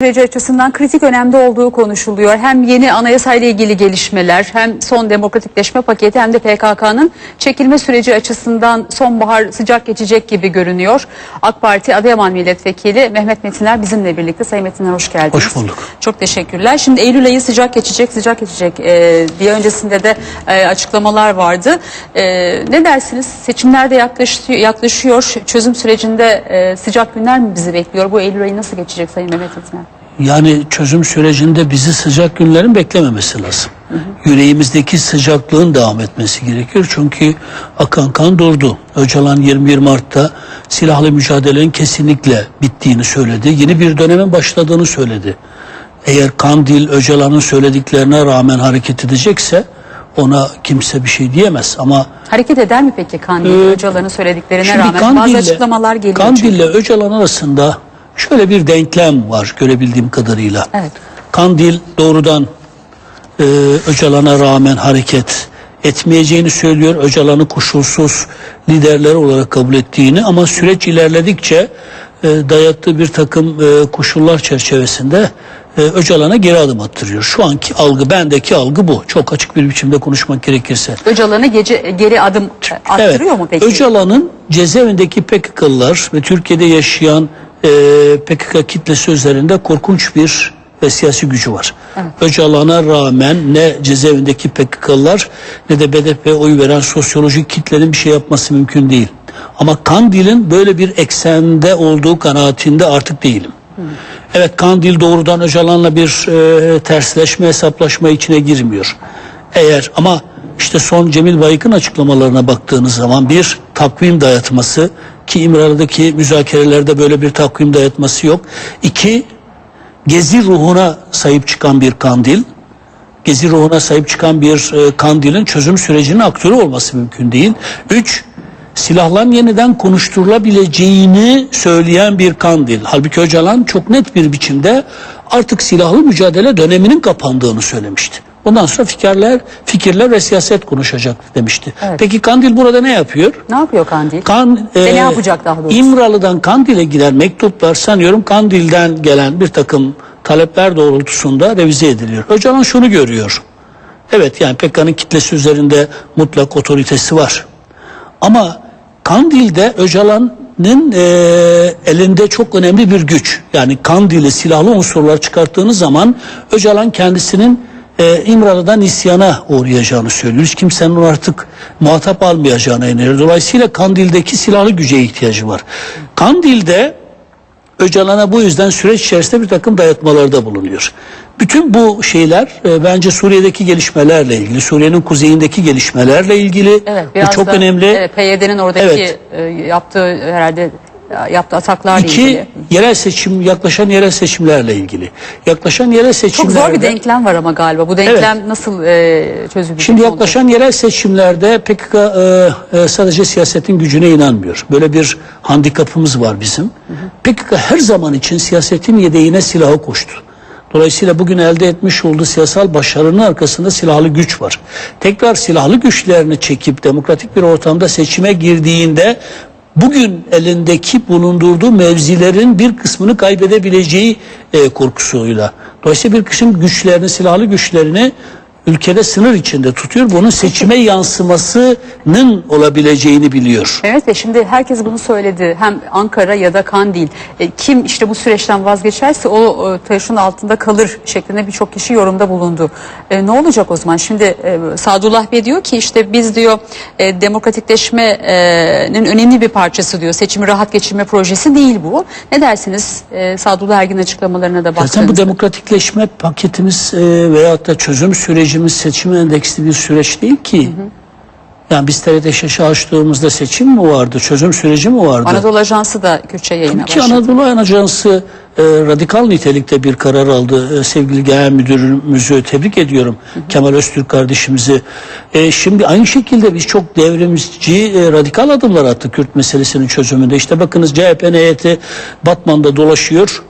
süreci açısından kritik önemde olduğu konuşuluyor. Hem yeni anayasayla ilgili gelişmeler hem son demokratikleşme paketi hem de PKK'nın çekilme süreci açısından sonbahar sıcak geçecek gibi görünüyor. AK Parti Adıyaman Milletvekili Mehmet Metiner bizimle birlikte. Sayın Metiner hoş geldiniz. Hoş bulduk. Çok teşekkürler. Şimdi Eylül ayı sıcak geçecek, sıcak geçecek ee, diye öncesinde de e, açıklamalar vardı. E, ne dersiniz? Seçimler de yaklaşıyor, yaklaşıyor. Çözüm sürecinde e, sıcak günler mi bizi bekliyor? Bu Eylül ayı nasıl geçecek Sayın Mehmet Metiner? Yani çözüm sürecinde bizi sıcak günlerin beklememesi lazım. Yüreğimizdeki sıcaklığın devam etmesi gerekiyor. Çünkü akan kan durdu. Öcalan 21 Mart'ta silahlı mücadelenin kesinlikle bittiğini söyledi. Yeni bir dönemin başladığını söyledi. Eğer Kandil Öcalan'ın söylediklerine rağmen hareket edecekse ona kimse bir şey diyemez. Ama Hareket eder mi peki Kandil Ee, Öcalan'ın söylediklerine rağmen? Bazı Kandil'le- açıklamalar geliyor Kandil'le. Öcalan arasında şöyle bir denklem var görebildiğim kadarıyla. Evet. Kandil doğrudan e, Öcalan'a rağmen hareket etmeyeceğini söylüyor. Öcalan'ı koşulsuz liderleri olarak kabul ettiğini ama süreç ilerledikçe e, dayattığı bir takım e, koşullar çerçevesinde e, Öcalan'a geri adım attırıyor. Şu anki algı, bendeki algı bu. Çok açık bir biçimde konuşmak gerekirse. Öcalan'ı gece, geri adım attırıyor mu peki? Öcalan'ın cezaevindeki PKK'lılar ve Türkiye'de yaşayan e, PKK kitlesi üzerinde korkunç bir ve siyasi gücü var. Öcalan'a rağmen ne cezaevindeki PKK'lılar ne de BDP'ye oy veren sosyolojik kitlenin bir şey yapması mümkün değil. Ama Kandil'in böyle bir eksende olduğu kanaatinde artık değilim. Evet Kandil doğrudan Öcalan'la bir e, tersleşme hesaplaşma içine girmiyor. Eğer ama işte son Cemil Bayık'ın açıklamalarına baktığınız zaman bir takvim dayatması ki İmralı'daki müzakerelerde böyle bir takvim dayatması yok. İki gezi ruhuna sahip çıkan bir Kandil. Gezi ruhuna sahip çıkan bir e, Kandil'in çözüm sürecinin aktörü olması mümkün değil. Üç, silahların yeniden konuşturulabileceğini söyleyen bir Kandil. Halbuki Öcalan çok net bir biçimde artık silahlı mücadele döneminin kapandığını söylemişti. Ondan sonra fikirler, fikirler ve siyaset konuşacak demişti. Evet. Peki Kandil burada ne yapıyor? Ne yapıyor Kandil? Kan, e, ne yapacak daha doğrusu? İmralı'dan Kandil'e giden mektuplar sanıyorum Kandil'den gelen bir takım talepler doğrultusunda revize ediliyor. Öcalan şunu görüyor. Evet yani PKK'nın kitlesi üzerinde mutlak otoritesi var. Ama Kandil'de Öcalan'ın e, elinde çok önemli bir güç. Yani Kandil'i silahlı unsurlar çıkarttığınız zaman Öcalan kendisinin e, İmralı'dan isyana uğrayacağını söylüyor. Hiç kimsenin artık muhatap almayacağına inanıyor. Dolayısıyla Kandil'deki silahlı güce ihtiyacı var. Kandil'de Öcalan'a bu yüzden süreç içerisinde bir takım dayatmalarda bulunuyor. Bütün bu şeyler e, bence Suriye'deki gelişmelerle ilgili, Suriye'nin kuzeyindeki gelişmelerle ilgili. Evet, bu çok da, önemli. Evet, PYD'nin oradaki Evet. e, yaptığı herhalde yaptığı ataklarla İki, ilgili. yerel seçim, yaklaşan yerel seçimlerle ilgili. Yaklaşan yerel Çok seçimlerde... zor bir denklem var ama galiba. Bu denklem nasıl e, çözülecek? Şimdi yaklaşan yerel seçimlerde PKK e, e, sadece siyasetin gücüne inanmıyor. Böyle bir handikapımız var bizim. PKK her zaman için siyasetin yedeğine silahı koştu. Dolayısıyla bugün elde etmiş olduğu siyasal başarının arkasında silahlı güç var. Tekrar silahlı güçlerini çekip demokratik bir ortamda seçime girdiğinde bugün elindeki bulundurduğu mevzilerin bir kısmını kaybedebileceği e, korkusuyla. Dolayısıyla bir kişinin güçlerini, silahlı güçlerini ülkede sınır içinde tutuyor. Bunun seçime yansımasının olabileceğini biliyor. Evet ve şimdi herkes bunu söyledi. Hem Ankara ya da Kandil. E, kim işte bu süreçten vazgeçerse o e, taşın altında kalır şeklinde birçok kişi yorumda bulundu. E, ne olacak o zaman? Şimdi e, Sadullah Bey diyor ki işte biz diyor e, demokratikleşmenin önemli bir parçası diyor. Seçimi rahat geçirme projesi değil bu. Ne dersiniz e, Sadullah Ergin açıklamalarına da Zaten bu baktığınızda? demokratikleşme paketimiz e, veyahut da çözüm sürecimiz seçim endeksli bir süreç değil ki. Yani biz TRT şaşı açtığımızda seçim mi vardı, çözüm süreci mi vardı? Anadolu Ajansı da Kürtçe yayına Ki başladı. Anadolu Ajansı e, radikal nitelikte bir karar aldı. E, sevgili genel müdürümüzü tebrik ediyorum. Kemal Öztürk kardeşimizi. E, şimdi aynı şekilde biz çok devrimci e, radikal adımlar attık Kürt meselesinin çözümünde. İşte bakınız CHP'nin heyeti Batman'da dolaşıyor.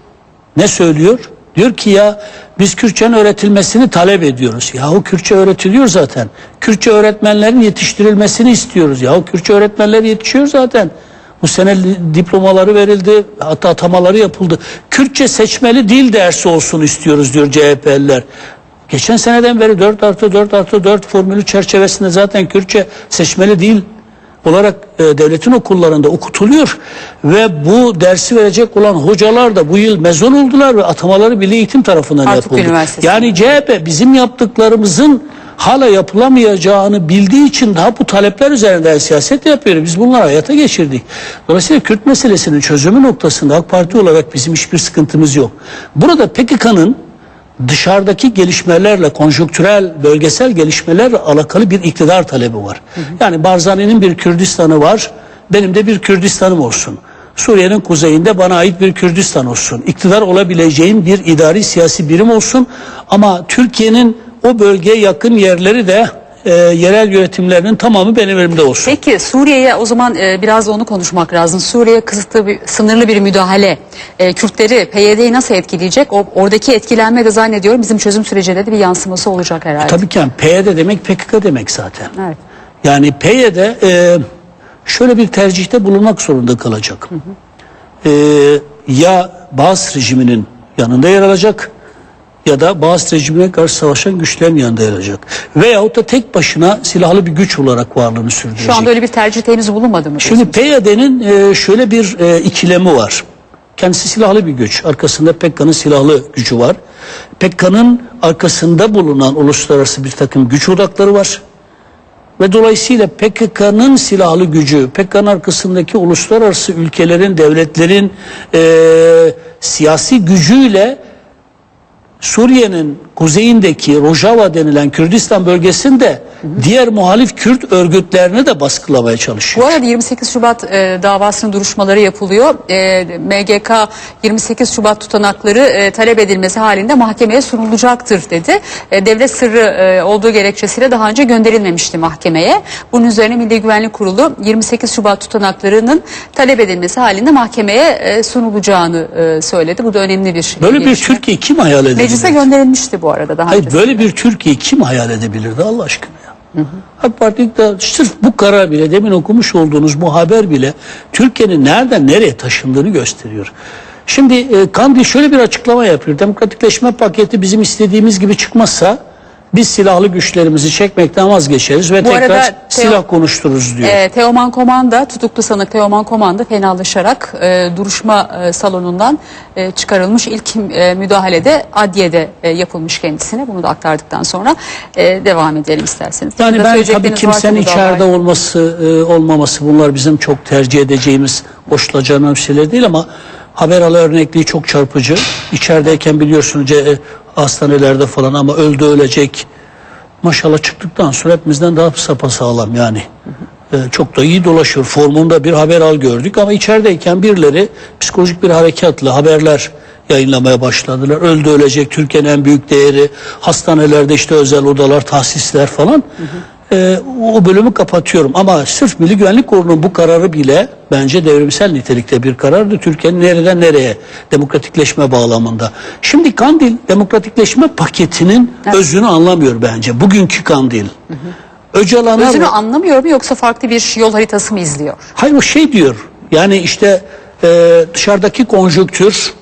Ne söylüyor? Diyor ki ya biz Kürtçenin öğretilmesini talep ediyoruz. Yahu Kürtçe öğretiliyor zaten. Kürtçe öğretmenlerin yetiştirilmesini istiyoruz. Yahu Kürtçe öğretmenler yetişiyor zaten. Bu sene diplomaları verildi, hatta atamaları yapıldı. Kürtçe seçmeli dil dersi olsun istiyoruz diyor CHP'liler. Geçen seneden beri 4 artı 4 artı 4 formülü çerçevesinde zaten Kürtçe seçmeli dil olarak e, devletin okullarında okutuluyor ve bu dersi verecek olan hocalar da bu yıl mezun oldular ve atamaları Milli Eğitim tarafından Artuk yapıldı. Yani CHP bizim yaptıklarımızın hala yapılamayacağını bildiği için daha bu talepler üzerinden siyaset yapıyor. Biz bunları hayata geçirdik. Dolayısıyla Kürt meselesinin çözümü noktasında AK Parti olarak bizim hiçbir sıkıntımız yok. Burada PKK'nın dışarıdaki gelişmelerle, konjonktürel, bölgesel gelişmelerle alakalı bir iktidar talebi var. Yani Barzani'nin bir Kürdistan'ı var, benim de bir Kürdistan'ım olsun. Suriye'nin kuzeyinde bana ait bir Kürdistan olsun. İktidar olabileceğim bir idari siyasi birim olsun. Ama Türkiye'nin o bölgeye yakın yerleri de e, yerel yönetimlerinin tamamı benim elimde olsun. Peki Suriye'ye o zaman e, biraz da onu konuşmak lazım. Suriye kısıtlı bir, sınırlı bir müdahale. E, Kürtleri, PYD'yi nasıl etkileyecek? O, oradaki etkilenme de zannediyorum bizim çözüm sürecinde de bir yansıması olacak herhalde. Tabii ki yani PYD demek PKK demek zaten. Evet. Yani PYD e, şöyle bir tercihte bulunmak zorunda kalacak. E, ya Bağız rejiminin yanında yer alacak ya da Bağız rejimine karşı savaşan güçlerin yanında yer alacak. Veyahut da tek başına silahlı bir güç olarak varlığını sürdürecek. Şu anda öyle bir tercih henüz bulunmadı mı? Şimdi? PYD'nin e, şöyle bir e, ikilemi var. Kendisi silahlı bir güç. Arkasında PKK'nın silahlı gücü var. PKK'nın arkasında bulunan uluslararası bir takım güç odakları var. Ve dolayısıyla PKK'nın silahlı gücü, PKK'nın arkasındaki uluslararası ülkelerin, devletlerin e, siyasi gücüyle Suriye'nin kuzeyindeki Rojava denilen Kürdistan bölgesinde diğer muhalif Kürt örgütlerini de baskılamaya çalışıyor. Bu arada 28 Şubat e, davasının duruşmaları yapılıyor. E, MGK 28 Şubat tutanakları e, talep edilmesi halinde mahkemeye sunulacaktır dedi. E, devlet sırrı e, olduğu gerekçesiyle daha önce gönderilmemişti mahkemeye. Bunun üzerine Milli Güvenlik Kurulu 28 Şubat tutanaklarının talep edilmesi halinde mahkemeye e, sunulacağını e, söyledi. Bu da önemli bir Böyle bir gelişme. Türkiye kim hayal edebilir? Meclise gönderilmişti bu arada daha Hayır önce. böyle bir Türkiye kim hayal edebilirdi Allah aşkına ya? AK Parti sırf bu karar bile demin okumuş olduğunuz bu haber bile Türkiye'nin nereden nereye taşındığını gösteriyor. Şimdi e, Kandil şöyle bir açıklama yapıyor. Demokratikleşme paketi bizim istediğimiz gibi çıkmazsa biz silahlı güçlerimizi çekmekten vazgeçeriz ve Bu tekrar arada Teo- silah konuştururuz diyor. E, Teoman Komanda, tutuklu sanık Teoman Komanda fenalaşarak e, duruşma e, salonundan e, çıkarılmış. İlk e, müdahalede adliyede e, yapılmış kendisine. Bunu da aktardıktan sonra e, devam edelim isterseniz. Yani Burada ben tabii söyleyecekleriniz varsa kimsenin bu içeride olması e, olmaması bunlar bizim çok tercih edeceğimiz, hoşlanacağımız şeyler değil ama haber alı örnekliği çok çarpıcı. İçerideyken biliyorsunuz e, hastanelerde falan ama öldü ölecek. Maşallah çıktıktan sonra hepimizden daha sapasağlam yani. E, çok da iyi dolaşıyor. Formunda bir haber al gördük ama içerideyken birileri psikolojik bir harekatla haberler yayınlamaya başladılar. Öldü ölecek Türkiye'nin en büyük değeri hastanelerde işte özel odalar, tahsisler falan. E, o bölümü kapatıyorum ama sırf Milli Güvenlik Kurulu'nun bu kararı bile bence devrimsel nitelikte bir karardı. Türkiye'nin nereden nereye demokratikleşme bağlamında. Şimdi Kandil demokratikleşme paketinin özünü anlamıyor bence. Bugünkü Kandil. Öcalan'a Özünü anlamıyor mu yoksa farklı bir yol haritası mı izliyor? Hayır o şey diyor. Yani işte e, dışarıdaki konjonktür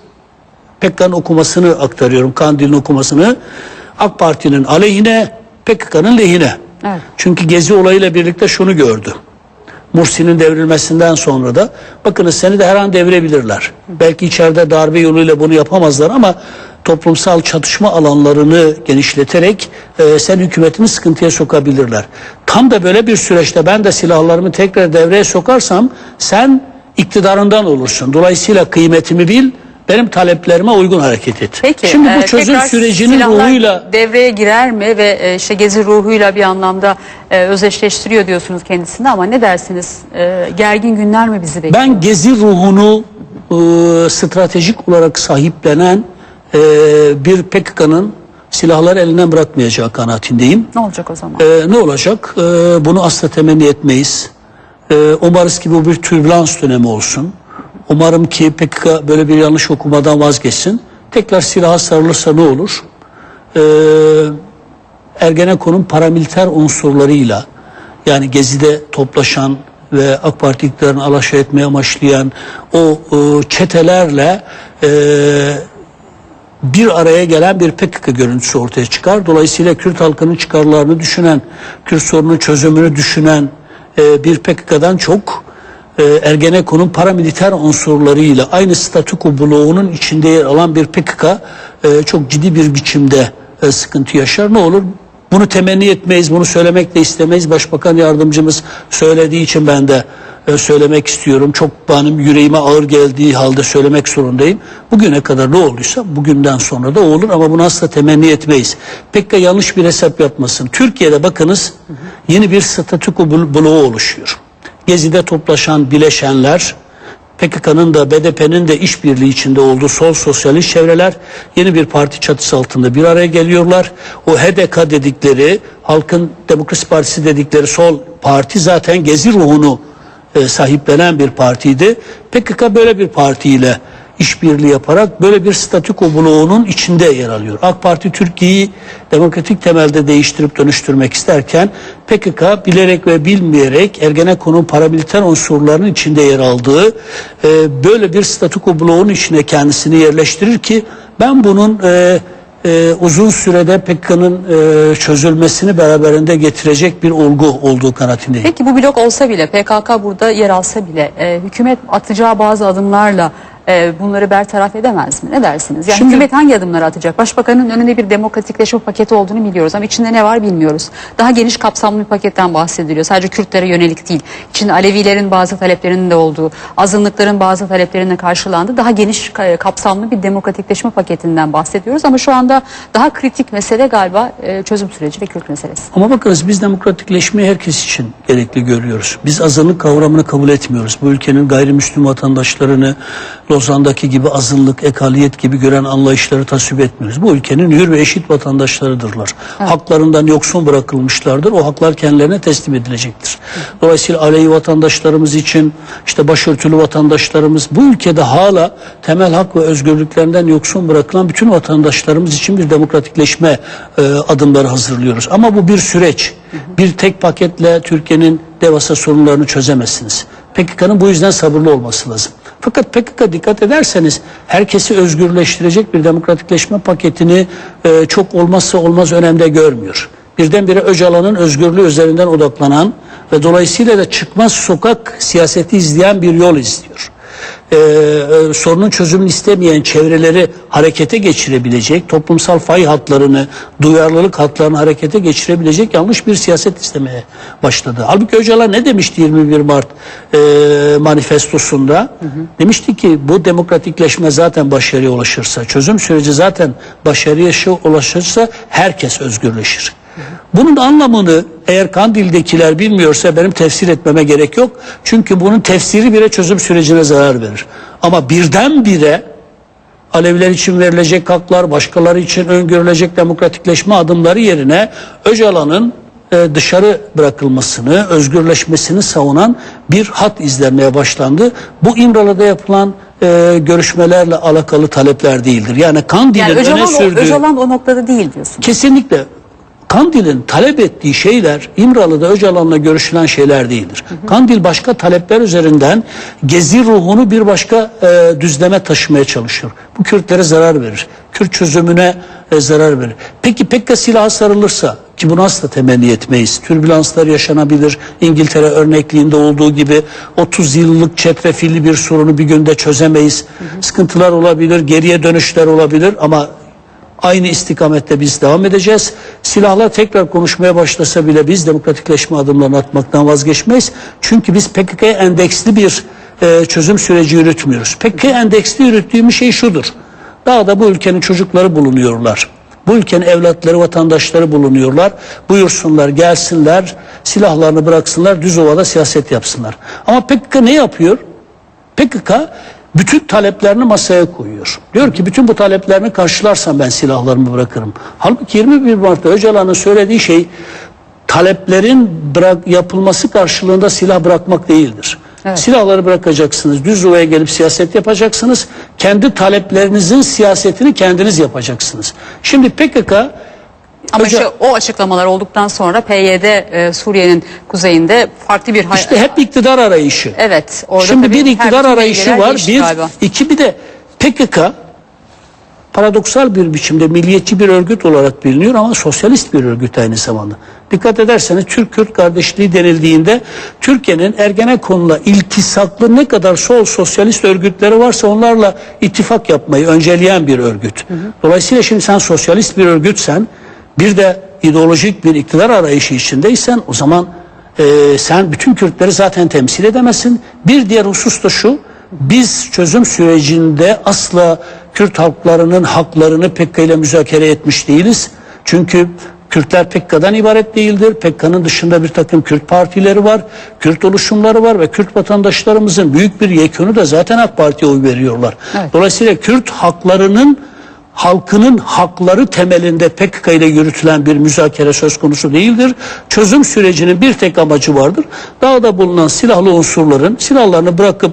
PKK'nın okumasını aktarıyorum. Kandil'in okumasını. AK Parti'nin aleyhine PKK'nın lehine. Çünkü Gezi olayıyla birlikte şunu gördü. Mursi'nin devrilmesinden sonra da bakınız seni de her an devirebilirler. Belki içeride darbe yoluyla bunu yapamazlar ama toplumsal çatışma alanlarını genişleterek e, sen hükümetini sıkıntıya sokabilirler. Tam da böyle bir süreçte ben de silahlarımı tekrar devreye sokarsam sen iktidarından olursun. Dolayısıyla kıymetimi bil, benim taleplerime uygun hareket et. Peki. Şimdi bu e, çözüm tekrar sürecinin ruhuyla devreye girer mi ve e, işte gezi ruhuyla bir anlamda e, özdeşleştiriyor diyorsunuz kendisini ama ne dersiniz? E, gergin günler mi bizi bekliyor? Ben gezi ruhunu e, stratejik olarak sahiplenen e, bir PKK'nın silahları elinden bırakmayacağı kanaatindeyim. Ne olacak o zaman? E, ne olacak? E, bunu asla temenni etmeyiz. E, umarız ki bu bir türbülans dönemi olsun. Umarım ki PKK böyle bir yanlış okumadan vazgeçsin. Tekrar silaha sarılırsa ne olur? E, Ergenekon'un paramiliter unsurlarıyla yani Gezi'de toplaşan ve AK Parti iktidarını alaşağı etmeye amaçlayan o e, çetelerle e, bir araya gelen bir PKK görüntüsü ortaya çıkar. Dolayısıyla Kürt halkının çıkarlarını düşünen, Kürt sorunun çözümünü düşünen e, bir PKK'dan çok e, Ergenekon'un paramiliter unsurlarıyla aynı statüko bloğunun içinde yer alan bir PKK e, çok ciddi bir biçimde e, sıkıntı yaşar. Ne olur? Bunu temenni etmeyiz, bunu söylemek de istemeyiz. Başbakan yardımcımız söylediği için ben de e, söylemek istiyorum. Çok benim yüreğime ağır geldiği halde söylemek zorundayım. Bugüne kadar ne olduysa bugünden sonra da olur ama bunu asla temenni etmeyiz. Pekka yanlış bir hesap yapmasın. Türkiye'de bakınız yeni bir statüko blo- bloğu oluşuyor. Gezi'de toplaşan bileşenler PKK'nın da BDP'nin de işbirliği içinde olduğu sol sosyalist çevreler yeni bir parti çatısı altında bir araya geliyorlar. O HDK dedikleri Halkın Demokrasi Partisi dedikleri sol parti zaten gezi ruhunu e, sahiplenen bir partiydi. PKK böyle bir partiyle işbirliği yaparak böyle bir statüko bloğunun içinde yer alıyor. AK Parti Türkiye'yi demokratik temelde değiştirip dönüştürmek isterken PKK bilerek ve bilmeyerek Ergenekon'un paramiliter unsurlarının içinde yer aldığı e, böyle bir statüko bloğunun içine kendisini yerleştirir ki ben bunun e, e, uzun sürede PKK'nın e, çözülmesini beraberinde getirecek bir olgu olduğu kanaatindeyim. Peki bu blok olsa bile PKK burada yer alsa bile e, hükümet atacağı bazı adımlarla e, bunları bertaraf edemez mi? Ne dersiniz? Yani Şimdi- hükümet hangi adımları atacak? Başbakanın önünde bir demokratikleşme paketi olduğunu biliyoruz ama içinde ne var bilmiyoruz. Daha geniş kapsamlı bir paketten bahsediliyor. Sadece Kürtlere yönelik değil. İçinde Alevilerin bazı taleplerinin de olduğu, azınlıkların bazı taleplerinin de karşılandığı daha geniş ka- kapsamlı bir demokratikleşme paketinden bahsediyoruz. Ama şu anda daha kritik mesele galiba e, çözüm süreci ve Kürt meselesi. Ama bakınız biz demokratikleşmeyi herkes için gerekli görüyoruz. Biz azınlık kavramını kabul etmiyoruz. Bu ülkenin gayrimüslim vatandaşlarını Lozan'daki gibi azınlık, ekaliyet gibi gören anlayışları tasvip etmiyoruz. Bu ülkenin hür ve eşit vatandaşlarıdırlar. Haklarından yoksun bırakılmışlardır. O haklar kendilerine teslim edilecektir. Dolayısıyla Alevi vatandaşlarımız için, işte başörtülü vatandaşlarımız bu ülkede hala temel hak ve özgürlüklerinden yoksun bırakılan bütün vatandaşlarımız için bir demokratikleşme e, adımları hazırlıyoruz. Ama bu bir süreç. Bir tek paketle Türkiye'nin devasa sorunlarını çözemezsiniz. PKK'nın bu yüzden sabırlı olması lazım. Fakat PKK dikkat ederseniz herkesi özgürleştirecek bir demokratikleşme paketini e, çok olmazsa olmaz önemde görmüyor. Birdenbire Öcalan'ın özgürlüğü üzerinden odaklanan ve dolayısıyla da çıkmaz sokak siyaseti izleyen bir yol izliyor. Ee, e, sorunun çözümünü istemeyen çevreleri harekete geçirebilecek, toplumsal fay hatlarını, duyarlılık hatlarını harekete geçirebilecek yanlış bir siyaset istemeye başladı. Halbuki Öcalan ne demişti 21 Mart e, manifestosunda? Demişti ki bu demokratikleşme zaten başarıya ulaşırsa, çözüm süreci zaten başarıya ulaşırsa herkes özgürleşir. Bunun anlamını eğer Kandil'dekiler bilmiyorsa benim tefsir etmeme gerek yok. Çünkü bunun tefsiri bile çözüm sürecine zarar verir. Ama birdenbire Aleviler için verilecek haklar, başkaları için öngörülecek demokratikleşme adımları yerine Öcalan'ın e, dışarı bırakılmasını, özgürleşmesini savunan bir hat izlenmeye başlandı. Bu İmralı'da yapılan e, görüşmelerle alakalı talepler değildir. Yani Kandil'in Yani öne Öcalan, o, sürdüğü... Öcalan o noktada değil diyorsun. Kesinlikle Kandil'in talep ettiği şeyler İmralı'da Öcalan'la görüşülen şeyler değildir. Kandil başka talepler üzerinden gezi ruhunu bir başka e, düzleme taşımaya çalışıyor. Bu Kürtlere zarar verir. Kürt çözümüne e, zarar verir. Peki Pekka silaha sarılırsa ki bunu asla temenni etmeyiz. Türbülanslar yaşanabilir. İngiltere örnekliğinde olduğu gibi 30 yıllık çetrefilli bir sorunu bir günde çözemeyiz. Sıkıntılar olabilir, geriye dönüşler olabilir ama Aynı istikamette biz devam edeceğiz. Silahlar tekrar konuşmaya başlasa bile biz demokratikleşme adımlarını atmaktan vazgeçmeyiz. Çünkü biz PKK'ya endeksli bir e, çözüm süreci yürütmüyoruz. PKK'ya endeksli yürüttüğümüz şey şudur. Dağda bu ülkenin çocukları bulunuyorlar. Bu ülkenin evlatları, vatandaşları bulunuyorlar. Buyursunlar, gelsinler, silahlarını bıraksınlar, düz ovada siyaset yapsınlar. Ama PKK ne yapıyor? PKK bütün taleplerini masaya koyuyor. Diyor ki bütün bu taleplerini karşılarsam ben silahlarımı bırakırım. Halbuki 21 Mart'ta Öcalan'ın söylediği şey taleplerin bırak, yapılması karşılığında silah bırakmak değildir. Evet. Silahları bırakacaksınız. Düz ovaya gelip siyaset yapacaksınız. Kendi taleplerinizin siyasetini kendiniz yapacaksınız. Şimdi PKK Ama Hoca- işte o açıklamalar olduktan sonra PYD e, Suriye'nin kuzeyinde farklı bir hay- İşte hep iktidar arayışı. Evet. Orada Şimdi bir iktidar arayışı var. Bir, galiba. iki bir de PKK paradoksal bir biçimde milliyetçi bir örgüt olarak biliniyor ama sosyalist bir örgüt aynı zamanda. Dikkat ederseniz Türk-Kürt kardeşliği denildiğinde Türkiye'nin Ergenekon'la iltisaklı ne kadar sol sosyalist örgütleri varsa onlarla ittifak yapmayı önceleyen bir örgüt. Dolayısıyla şimdi sen sosyalist bir örgütsen bir de ideolojik bir iktidar arayışı içindeysen o zaman e, sen bütün Kürtleri zaten temsil edemezsin. Bir diğer husus da şu, biz çözüm sürecinde asla Kürt halklarının haklarını PKK ile müzakere etmiş değiliz. Çünkü Kürtler PKK'dan ibaret değildir. PKK'nın dışında bir takım Kürt partileri var, Kürt oluşumları var ve Kürt vatandaşlarımızın büyük bir yekünü de zaten AK Parti'ye oy veriyorlar. Evet. Dolayısıyla Kürt haklarının halkının hakları temelinde PKK ile yürütülen bir müzakere söz konusu değildir. Çözüm sürecinin bir tek amacı vardır. Dağda bulunan silahlı unsurların silahlarını bırakıp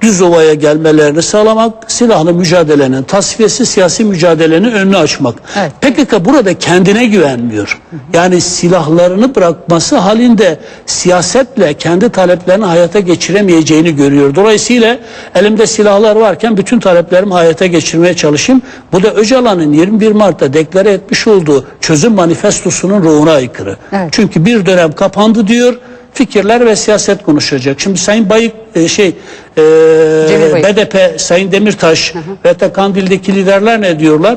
düz ovaya gelmelerini sağlamak, silahlı mücadelenin tasfiyesi, siyasi mücadelenin önünü açmak. Evet. PKK burada kendine güvenmiyor. Yani silahlarını bırakması halinde siyasetle kendi taleplerini hayata geçiremeyeceğini görüyor. Dolayısıyla elimde silahlar varken bütün taleplerimi hayata geçirmeye çalışayım. Bu da Öcalan'ın 21 Mart'ta deklare etmiş olduğu çözüm manifestosunun ruhuna aykırı. Evet. Çünkü bir dönem kapandı diyor. Fikirler ve siyaset konuşacak. Şimdi Sayın Bayık e, şey e, Bayık. BDP, Sayın Demirtaş ve de Kandil'deki liderler ne diyorlar?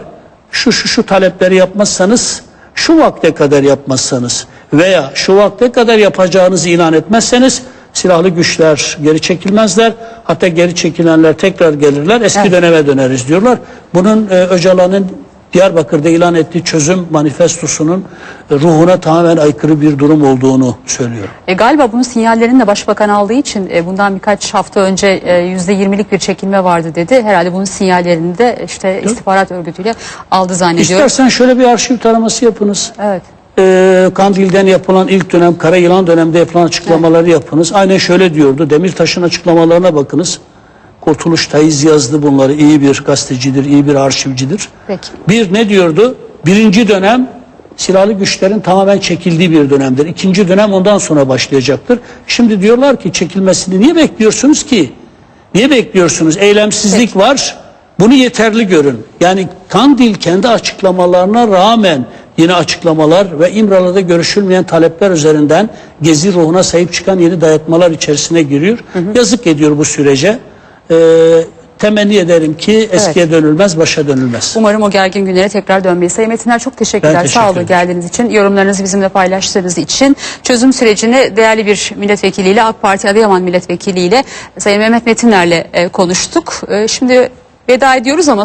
Şu şu şu talepleri yapmazsanız, şu vakte kadar yapmazsanız veya şu vakte kadar yapacağınızı ilan etmezseniz silahlı güçler geri çekilmezler. Hatta geri çekilenler tekrar gelirler. Eski Evet. döneme döneriz diyorlar. Bunun e, Öcalan'ın Diyarbakır'da ilan ettiği çözüm manifestosunun e, ruhuna tamamen aykırı bir durum olduğunu söylüyor. E, galiba bunun sinyallerini de başbakan aldığı için e, bundan birkaç hafta önce e, %20'lik bir çekilme vardı dedi. Herhalde bunun sinyallerini de işte istihbarat örgütüyle aldı zannediyorum. İstersen şöyle bir arşiv taraması yapınız. Evet. Ee, Kandil'den yapılan ilk dönem, Kara Yılan dönemde yapılan açıklamaları yapınız. Aynen şöyle diyordu. Demirtaş'ın açıklamalarına bakınız. Kurtuluş Tayiz yazdı bunları. İyi bir gazetecidir, iyi bir arşivcidir. Peki. Bir ne diyordu? Birinci dönem silahlı güçlerin tamamen çekildiği bir dönemdir. İkinci dönem ondan sonra başlayacaktır. Şimdi diyorlar ki çekilmesini niye bekliyorsunuz ki? Niye bekliyorsunuz? Eylemsizlik var. Bunu yeterli görün. Yani Kandil kendi açıklamalarına rağmen yeni açıklamalar ve İmralı'da görüşülmeyen talepler üzerinden gezi ruhuna sahip çıkan yeni dayatmalar içerisine giriyor. Yazık ediyor bu sürece. Ee, temenni ederim ki eskiye dönülmez, başa dönülmez. Umarım o gergin günlere tekrar dönmeyiz. Sayın Metiner çok teşekkürler. Ben teşekkür Sağ olun geldiğiniz için, yorumlarınızı bizimle paylaştığınız için. Çözüm sürecini değerli bir milletvekiliyle, AK Parti Adıyaman milletvekiliyle Sayın Mehmet Metinler'le e, konuştuk. E, şimdi veda ediyoruz ama